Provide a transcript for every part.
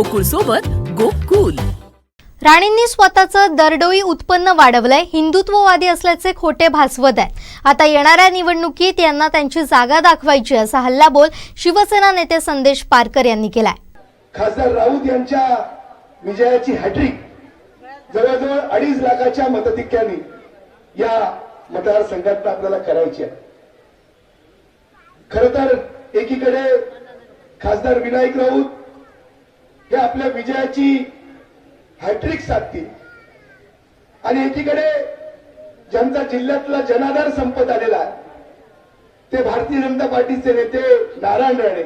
गोकुळ सोबत गोकुल. राणेंनी स्वतःचं दरडोई उत्पन्न वाढवलंय हिंदुत्ववादी असल्याचे खोटे भासवत आहेत. आता येणाऱ्या निवडणुकीत यांना त्यांची जागा दाखवायची असा हल्लाबोल शिवसेना नेते संदेश पारकर यांनी केलाय. खासदार राऊत यांच्या विजयाची हॅट्रिक जवळजवळ अडीच लाखाच्या मतधिक्याने या मतदारसंघात आपल्याला करायची आहे. खर तर एकीकडे खासदार विनायक राऊत हे आपल्या विजयाची हॅट्रिक साधतील. आणि एकीकडे ज्यांचा जिल्ह्यातला जनाधार संपत आलेला आहे ते भारतीय जनता पार्टीचे नेते नारायण राणे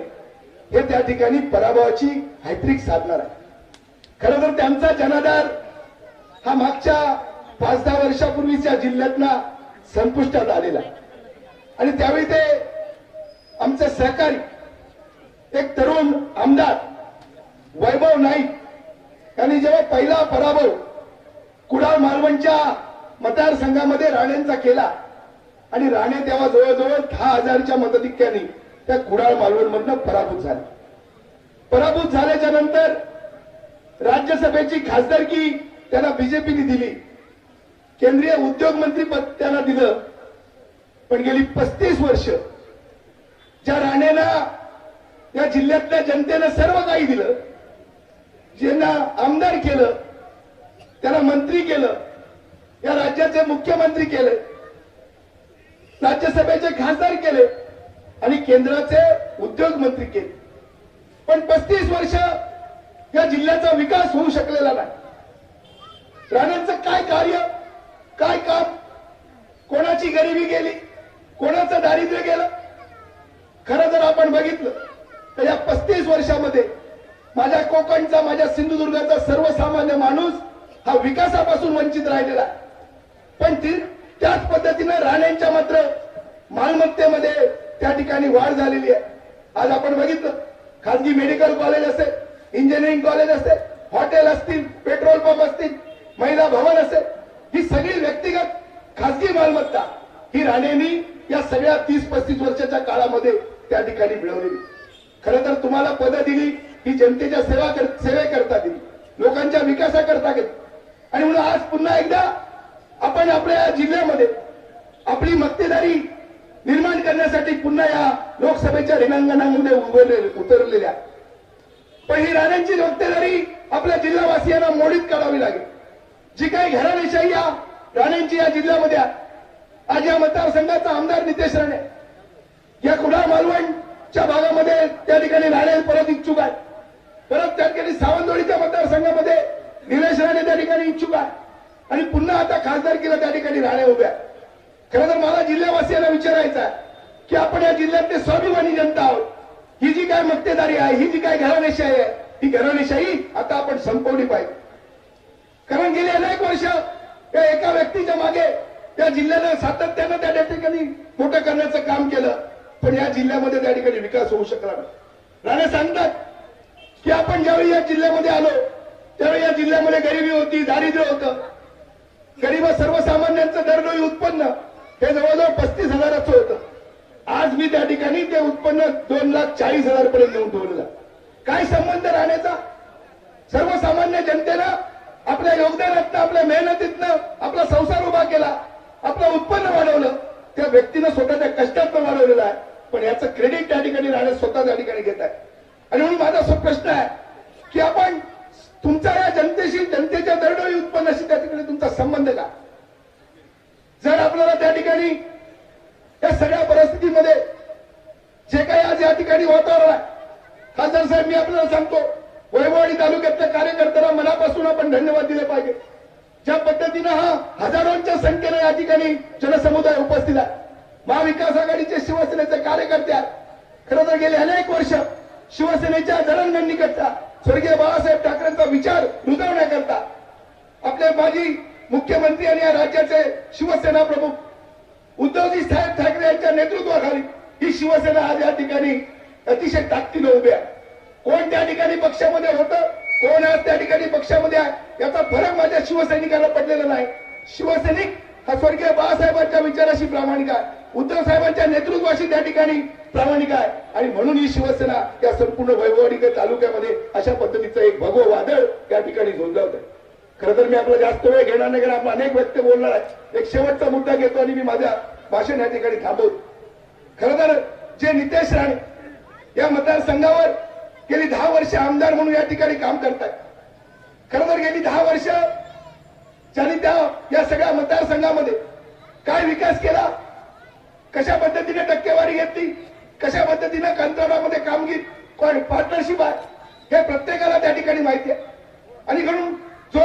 हे त्या ठिकाणी पराभवाची हॅट्रिक साधणार आहे खरं तर त्यांचा जनाधार हा मागच्या पाच दहा वर्षापूर्वीच्या जिल्ह्यातना संपुष्टात आलेला आहे. आणि त्यावेळी ते आमचे सहकारी एक तरुण आमदार वैभव नाईक यांनी जेव्हा पहिला पराभव कुडाळ मालवणच्या मतदारसंघामध्ये राणेंचा केला आणि राणे तेव्हा जवळजवळ दहा हजारच्या मतधिक्याने त्या कुडाळ मालवणमधनं पराभूत झाले. पराभूत झाल्याच्यानंतर राज्यसभेची खासदारकी त्यांना बीजेपीने दिली. केंद्रीय उद्योग मंत्री पद त्यांना दिलं. पण गेली पस्तीस वर्ष ज्या राणेला या जिल्ह्यातल्या जनतेनं सर्व काही दिलं ज्यांना आमदार केलं त्यांना मंत्री केलं या राज्याचे मुख्यमंत्री केले राज्यसभेचे खासदार केले आणि केंद्राचे उद्योग मंत्री केले. पण पस्तीस वर्ष या जिल्ह्याचा विकास होऊ शकलेला नाही. राणांचं काय कार्य काय काम कोणाची गरिबी गेली कोणाचं दारिद्र्य गेलं? खरं जर आपण बघितलं तर या पस्तीस वर्षामध्ये माझ्या कोकणचा माझ्या सिंधुदुर्गाचा सर्वसामान्य माणूस हा विकासापासून वंचित राहिलेला. पण ती त्याच पद्धतीनं राणेंच्या मात्र मालमत्तेमध्ये त्या ठिकाणी वाढ झालेली आहे. आज आपण बघितलं खासगी मेडिकल कॉलेज असेल इंजिनिअरिंग कॉलेज असेल हॉटेल असतील पेट्रोल पंप असतील महिला भवन असेल ही सगळी व्यक्तिगत खासगी मालमत्ता ही राणेंनी या सगळ्या तीस पस्तीस वर्षाच्या काळामध्ये त्या ठिकाणी मिळवलेली. खरं तर तुम्हाला पदं दिली ही जनतेच्या सेवा कर, सेवेकरता दिली लोकांच्या विकासाकरता घेतली आणि म्हणून आज पुन्हा एकदा आपण आपल्या या जिल्ह्यामध्ये आपली मक्तेदारी निर्माण करण्यासाठी पुन्हा या लोकसभेच्या रिंगणामध्ये उभरले उतरलेल्या. पण ही राण्यांची मक्तेदारी आपल्या जिल्हावासियांना मोडीत काढावी लागेल. जी काही घराणेशाही या राण्यांची या जिल्ह्यामध्ये आज या मतदारसंघाचा आमदार नितेश राणे. या कुडाळ मालवणच्या भागामध्ये त्या ठिकाणी राणे परत इच्छुक आहे परत त्या ठिकाणी सावंतवाडीच्या मतदारसंघामध्ये निलेश राणे त्या ठिकाणी इच्छुक आहे. आणि पुन्हा आता खासदारकीला त्या ठिकाणी राणे उभ्या खरं तर मला जिल्ह्यावासियांना विचारायचं आहे की आपण या जिल्ह्यातले स्वाभिमानी जनता आहोत. ही जी काय मक्तेदारी आहे ही जी काय घराणेशाही आहे ही घराणेशाही आता आपण संपवली पाहिजे. कारण गेली अनेक वर्ष या एका व्यक्तीच्या मागे त्या जिल्ह्यानं सातत्यानं त्या ठिकाणी मोठं करण्याचं काम केलं. पण या जिल्ह्यामध्ये त्या ठिकाणी विकास होऊ शकला नाही. राणे सांगतात की आपण ज्यावेळी या जिल्ह्यामध्ये आलो त्यावेळी या जिल्ह्यामध्ये गरिबी होती दारिद्र्य होतं. गरीब सर्वसामान्यांचं दरडोई उत्पन्न हे जवळजवळ पस्तीस हजाराचं होतं. आज मी त्या ठिकाणी ते उत्पन्न दोन लाख चाळीस हजार पर्यंत नेऊन ठेवलेलं काय संबंध राहण्याचा? सर्वसामान्य जनतेनं आपल्या योगदानातनं आपल्या मेहनतीतनं आपला संसार उभा केला आपलं उत्पन्न वाढवलं त्या व्यक्तीनं स्वतःच्या कष्टातनं वाढवलेलं आहे. पण याचं क्रेडिट त्या ठिकाणी राहण्यास स्वतः त्या ठिकाणी घेत आहे. आणि म्हणून माझा असा प्रश्न आहे की आपण तुमच्या या जनतेशी जनतेच्या दरडोई उत्पन्नाशी त्या ठिकाणी तुमचा संबंध का? जर आपल्याला त्या ठिकाणी या सगळ्या परिस्थितीमध्ये जे काही आज या ठिकाणी वातावरण आहे खासदार साहेब मी आपल्याला सांगतो वैभववाडी तालुक्यातल्या कार्यकर्त्यांना मनापासून आपण धन्यवाद दिले पाहिजे. ज्या पद्धतीनं हा हजारोंच्या संख्येनं या ठिकाणी जनसमुदाय उपस्थित आहे. महाविकास आघाडीचे शिवसेनेचे कार्यकर्ते आहेत. खरं तर गेले अनेक वर्ष शिवसेनेच्या जडणघडणीकरता स्वर्गीय बाळासाहेब ठाकरेंचा विचार रुजवण्याकरता आपले माजी मुख्यमंत्री आणि या राज्याचे शिवसेना प्रमुख उद्धवजी साहेब ठाकरे यांच्या नेतृत्वाखाली ही शिवसेना आज या ठिकाणी अतिशय ताकदीनं उभी आहे. कोण त्या ठिकाणी पक्षामध्ये होतं कोण आज त्या ठिकाणी पक्षामध्ये आहे याचा फरक माझ्या शिवसैनिकांना पडलेला नाही. शिवसैनिक हा स्वर्गीय बाळासाहेबांच्या विचाराशी प्रामाणिक आहे. उद्धव साहेबांच्या नेतृत्वाशी त्या ठिकाणी प्रामाणिक आहे. आणि म्हणून ही शिवसेना या संपूर्ण वैभववाडी तालुक्यामध्ये अशा पद्धतीचं एक भगव वादळ या ठिकाणी झोंजावत आहे खरं तर मी आपला जास्त वेळ घेणार नाही कारण आपण अनेक व्यक्त बोलणार आहे एक शेवटचा मुद्दा घेतो आणि मी माझ्या भाषण या ठिकाणी थांबवतो. खरं तर जे नितेश राणे या मतदारसंघावर गेली दहा वर्ष आमदार म्हणून या ठिकाणी काम करतायत. खरं तर गेली दहा वर्ष ज्यांनी त्या या सगळ्या मतदारसंघामध्ये काय विकास केला? कशा पद्धतीने टक्केवारी घेतली? कशा पद्धतीने कंत्राटामध्ये कामगिरी कोण पार्टनरशिप आहे? हे प्रत्येकाला त्या ठिकाणी माहिती आहे. आणि म्हणून जो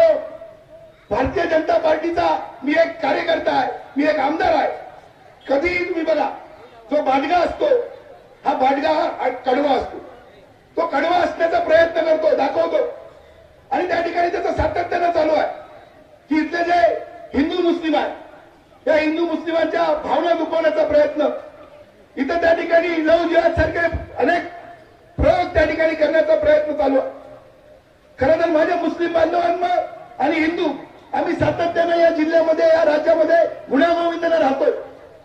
भारतीय जनता पार्टीचा मी एक कार्यकर्ता आहे मी एक आमदार आहे कधीही तुम्ही बघा जो भाडगा असतो हा भाडगा हा कडवा असतो. तो कडवा असण्याचा प्रयत्न करतो दाखवतो. आणि त्या ठिकाणी त्याचं सातत्यानं चालू आहे. की इथले जे हिंदू मुस्लिम आहेत या हिंदू मुस्लिमांच्या भावना दुखवण्याचा प्रयत्न. इथं त्या ठिकाणी नऊ जिहाद सारखे अनेक प्रयोग त्या ठिकाणी करण्याचा प्रयत्न चालू आहे. खरं तर माझ्या मुस्लिम बांधवांना आणि हिंदू आम्ही सातत्याने या जिल्ह्यामध्ये या राज्यामध्ये गुण्यागोविंदाने राहतोय.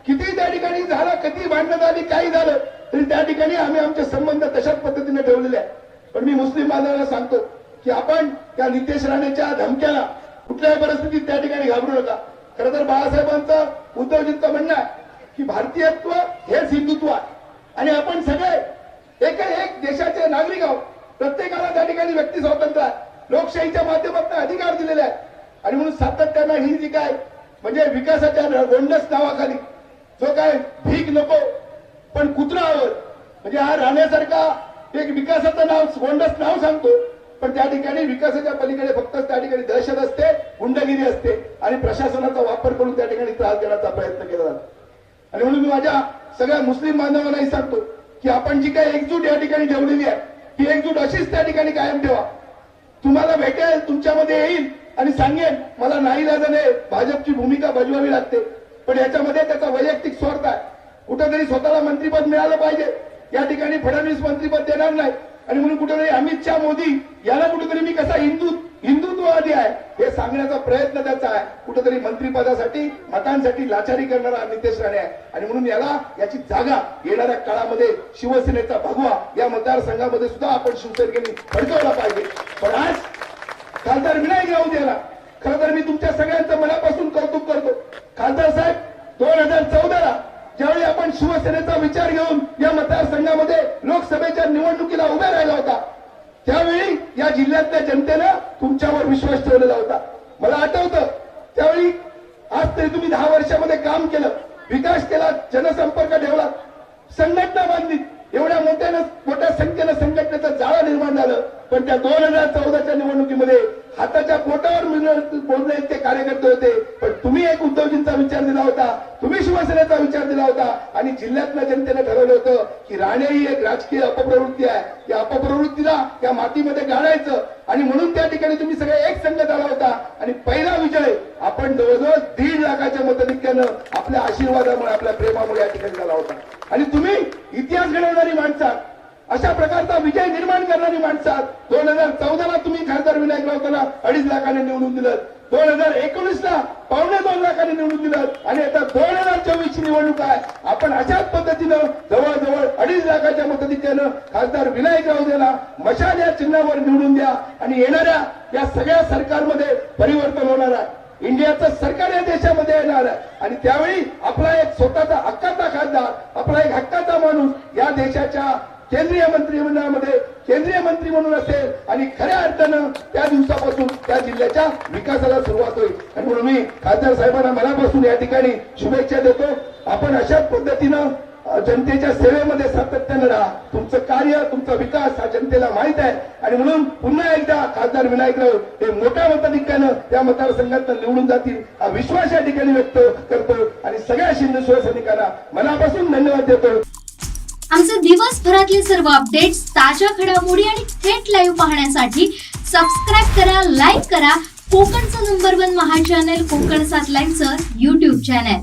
किती त्या ठिकाणी झालं कधी भांडणं झाली काही झालं तरी त्या ठिकाणी आम्ही आमचे संबंध तशाच पद्धतीने ठेवलेले आहे पण मी मुस्लिम बांधवांना सांगतो की आपण त्या नितेश राणेच्या धमक्याला कुठल्याही परिस्थितीत त्या ठिकाणी घाबरू नका. खरं तर बाळासाहेबांचं उद्धवजींचं म्हणणं आहे की भारतीयत्व हेच हिंदुत्व आहे. आणि आपण सगळे एक एक देशाचे नागरिक आहोत. प्रत्येकाला त्या ठिकाणी व्यक्ती स्वातंत्र्य आहे. लोकशाहीच्या माध्यमातून अधिकार दिलेले आहेत. आणि म्हणून सातत्यानं ही जी काय म्हणजे विकासाच्या गोंडस नावाखाली जो काय भीक नको पण कुत्रावर म्हणजे हा राहण्यासारखा एक विकासाचं नाव गोंडस नाव सांगतो. पण त्या ठिकाणी विकासाच्या पलीकडे फक्त त्या ठिकाणी दहशत असते गुंडगिरी असते आणि प्रशासनाचा वापर करून त्या ठिकाणी त्रास देण्याचा प्रयत्न केला जातो. आणि म्हणून मी माझ्या सगळ्या मुस्लिम बांधवांनाही सांगतो की आपण जी काही एकजूट या ठिकाणी ठेवलेली आहे ती एकजूट अशीच त्या ठिकाणी कायम ठेवा. तुम्हाला भेटेल तुमच्यामध्ये येईल आणि सांगेन मला नाही लाजाने भाजपची भूमिका बजवावी लागते. पण याच्यामध्ये त्याचा वैयक्तिक स्वार्थ आहे. कुठेतरी स्वतःला मंत्रीपद मिळालं पाहिजे. या ठिकाणी फडणवीस मंत्रीपद देणार नाही. आणि म्हणून कुठेतरी अमित शहा मोदी याला कुठेतरी मी कसा हिंदू हिंदुत्ववादी आहे हे सांगण्याचा प्रयत्न त्याचा आहे. कुठेतरी मंत्रीपदासाठी मतांसाठी लाचारी करणारा नितेश राणे आहे. आणि म्हणून याला याची जागा येणाऱ्या काळामध्ये शिवसेनेचा भगवा या मतदारसंघामध्ये सुद्धा आपण शिवसेनेने फडकवला पाहिजे. पण आज खासदार विनायक राऊत याला खरं तर मी तुमच्या सगळ्यांचं मनापासून कौतुक करतो. खासदार साहेब दोन हजार चौदाला ज्यावेळी आपण शिवसेनेचा विचार घेऊन या मतदारसंघामध्ये लोकसभेच्या निवडणुकीला उभे राहिला होता त्यावेळी या जिल्ह्यातल्या जनतेनं तुमच्यावर विश्वास ठेवलेला होता. मला आठवतं त्यावेळी आज तरी तुम्ही दहा वर्षामध्ये काम केलं विकास केला जनसंपर्क ठेवला संघटना बांधली एवढ्या मोठ्यानं मोठ्या संख्येनं संघटनेचं जाळं निर्माण झालं. पण त्या दोन हजार चौदाच्या निवडणुकीमध्ये हाताच्या पोटावर मिळणं- बोलणे इतके कार्यकर्ते होते. पण तुम्ही एक उद्धवजींचा विचार दिला होता तुम्ही शिवसेनेचा विचार दिला होता आणि जिल्ह्यातल्या जनतेने ठरवलं होतं की राणे ही एक राजकीय अपप्रवृत्ती आहे. या अपप्रवृत्तीला या मातीमध्ये गाळायचं. आणि म्हणून त्या ठिकाणी तुम्ही सगळे एक संघ झाला होता. आणि पहिला विजय आपण जवळजवळ दीड लाखाच्या मतधिक्यानं आपल्या आशीर्वादामुळे आपल्या प्रेमामुळे या ठिकाणी झाला होता. घडवणारी अशा प्रकारचा विजय निर्माण करणारी माणसात. दोन हजार चौदाला तुम्ही खासदार विनायक राऊतांना अडीच लाखाने निवडून दिलं. दोन हजार एकोणीसला पावणे दोन लाखाने निवडून दिलं. आणि आता दोन हजार चोवीस ची निवडणूक आहे. आपण अशाच पद्धतीनं जवळजवळ अडीच लाखाच्या मतधिक्यानं खासदार विनायक राऊत मशाल या चिन्हावर निवडून द्या. आणि येणाऱ्या या सगळ्या सरकारमध्ये परिवर्तन होणार आहे. इंडियाचं सरकार या देशामध्ये येणार आहे. आणि त्यावेळी आपला एक स्वतःचा हक्काचा खासदार आपला एक हक्काचा माणूस या देशाच्या केंद्रीय मंत्रिमंडळामध्ये केंद्रीय मंत्री म्हणून असेल आणि खऱ्या अर्थानं त्या दिवसापासून त्या जिल्ह्याच्या विकासाला सुरुवात होईल. आणि म्हणून मी खासदार साहेबांना मनापासून या ठिकाणी शुभेच्छा देतो. आपण अशाच पद्धतीनं जनतेच्या सेवेमध्ये सातत्यानं राहा. तुमचं कार्य तुमचा विकास हा जनतेला माहीत आहे. आणि म्हणून पुन्हा एकदा खासदार विनायकराव हे मोठ्या मताधिक्यानं त्या मतदारसंघातनं निवडून जातील हा विश्वास या ठिकाणी व्यक्त करतो. आणि सगळ्या शिंदे शिवसैनिकांना मनापासून धन्यवाद देतो. आमचे दिवसभरातले सर्व अपडेट्स ताज्या घडामोडी आणि थेट लाईव्ह पाहण्यासाठी सबस्क्राईब करा लाईक करा. कोकणचं नंबर वन महा चॅनल कोकण सात लाईनचं युट्यूब चॅनल